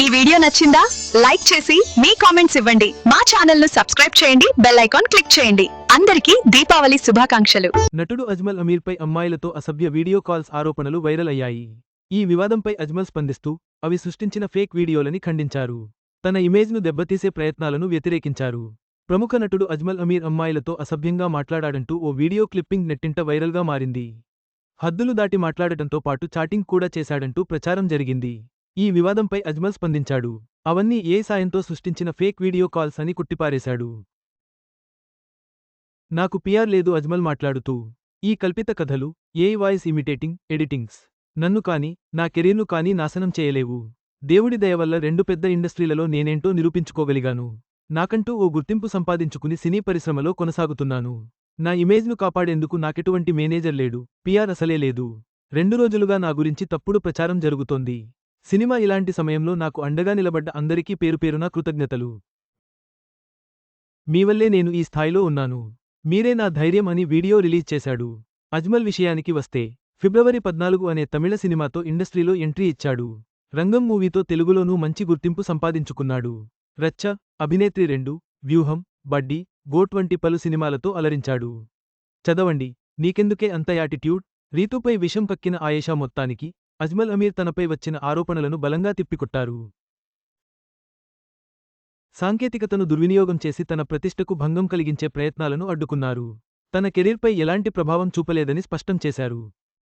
ఈ వీడియో నచ్చిందా? లైక్ చేసి మీ కామెంట్స్ ఇవ్వండి. మా ఛానల్ను సబ్స్క్రైబ్ చేయండి. బెల్ ఐకాన్ క్లిక్ చేయండి. అందరికీ దీపావళి శుభాకాంక్షలు. నటుడు అజ్మల్ అమీర్ పై అమ్మాయిలతో అసభ్య వీడియో కాల్స్ ఆరోపణలు వైరల్ అయ్యాయి. ఈ వివాదంపై అజ్మల్ స్పందిస్తూ అవి సృష్టించిన ఫేక్ వీడియోలని ఖండించారు. తన ఇమేజ్ను దెబ్బతీసే ప్రయత్నాలను వ్యతిరేకించారు. ప్రముఖ నటుడు అజ్మల్ అమీర్ అమ్మాయిలతో అసభ్యంగా మాట్లాడాడంటూ ఓ వీడియో క్లిప్పింగ్ నెట్టింట వైరల్గా మారింది. హద్దులు దాటి మాట్లాడటంతో పాటు చాటింగ్ కూడా చేశాడంటూ ప్రచారం జరిగింది. ఈ వివాదంపై అజ్మల్ స్పందించాడు. అవన్నీ ఏ సాయంతో సృష్టించిన ఫేక్ వీడియో కాల్స్ అని కుట్టిపారేశాడు. నాకు పిఆర్ లేదు అజ్మల్ మాట్లాడుతూ. ఈ కల్పిత కథలు ఏ వాయిస్ ఇమిటేటింగ్ ఎడిటింగ్స్. నన్ను కాని నా కెరీర్ను కాని నాశనం చేయలేవు. దేవుడి దయ వల్ల రెండు పెద్ద ఇండస్ట్రీలలో నేనేంటో నిరూపించుకోగలిగాను. నాకంటూ ఓ గుర్తింపు సంపాదించుకుని సినీ పరిశ్రమలో కొనసాగుతున్నాను. నా ఇమేజ్ను కాపాడేందుకు నాకెటువంటి మేనేజర్ లేడు పిఆర్ అసలే లేదు. రెండు రోజులుగా నా గురించి తప్పుడు ప్రచారం జరుగుతోంది. సినిమా ఇలాంటి సమయంలో నాకు అండగా నిలబడ్డ అందరికీ పేరుపేరునా కృతజ్ఞతలు. మీవల్లే నేను ఈ స్థాయిలో ఉన్నాను. మీరే నా ధైర్యం అని వీడియో రిలీజ్ చేశాడు. అజ్మల్ విషయానికి వస్తే ఫిబ్రవరి పద్నాలుగు అనే తమిళ సినిమాతో ఇండస్ట్రీలో ఎంట్రీ ఇచ్చాడు. రంగం మూవీతో తెలుగులోనూ మంచి గుర్తింపు సంపాదించుకున్నాడు. రచ్చ అభినేత్రి రెండు వ్యూహం బడ్డీ గోట్ వంటి పలు సినిమాలతో అలరించాడు. చదవండి నీకెందుకే అంత యాటిట్యూడ్? రీతుపై విషం కక్కిన ఆయేషా మొత్తానికి అజ్మల్ అమీర్ తనపై వచ్చిన ఆరోపణలను బలంగా తిప్పికొట్టారు. సాంకేతికతను దుర్వినియోగం చేసి తన ప్రతిష్టకు భంగం కలిగించే ప్రయత్నాలను అడ్డుకున్నారు. తన కెరీర్పై ఎలాంటి ప్రభావం చూపలేదని స్పష్టం చేశారు.